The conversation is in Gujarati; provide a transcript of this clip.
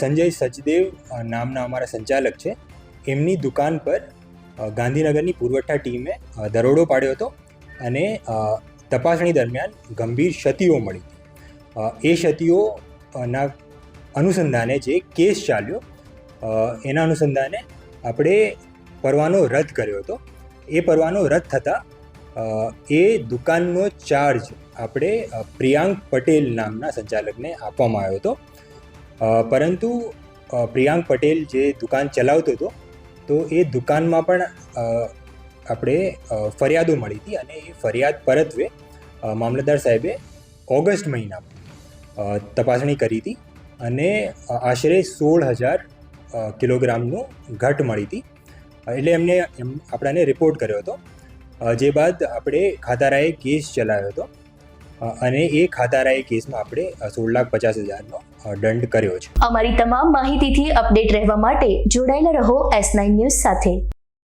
સંજય સચદેવ નામના અમારા સંચાલક છે. એમની દુકાન પર ગાંધીનગરની પુરવઠા ટીમે દરોડો પાડ્યો હતો અને તપાસણી દરમિયાન ગંભીર ક્ષતિઓ મળી. એ ક્ષતિઓના અનુસંધાને જે કેસ ચાલ્યો એના અનુસંધાને આપણે પરવાનો રદ કર્યો હતો. એ પરવાનો રદ થતાં એ દુકાનનો ચાર્જ આપણે પ્રિયાંક પટેલ નામના સંચાલકને આપવામાં આવ્યો હતો. પરંતુ પ્રિયાંક પટેલ જે દુકાન ચલાવતો હતો, તો એ દુકાનમાં પણ આપણે ફરિયાદો મળી હતી અને એ ફરિયાદ પરત્વે મામલતદાર સાહેબે ઓગસ્ટ મહિનામાં તપાસણી કરી હતી અને આશરે સોળ હજાર કિલોગ્રામનું ઘટ મળી હતી. એટલે એમને, એમ, આપણાને રિપોર્ટ કર્યો હતો. જે બાદ આપણે ખાતારાએ કેસ ચલાવ્યો હતો. અને એ ખાતારાએ કેસમાં આપણે સોળ લાખ પચાસ હજારનો દંડ કર્યો છે. અમારી તમામ માહિતીથી અપડેટ રહેવા માટે જોડાયેલા રહો એસ નાઇન ન્યૂઝ સાથે.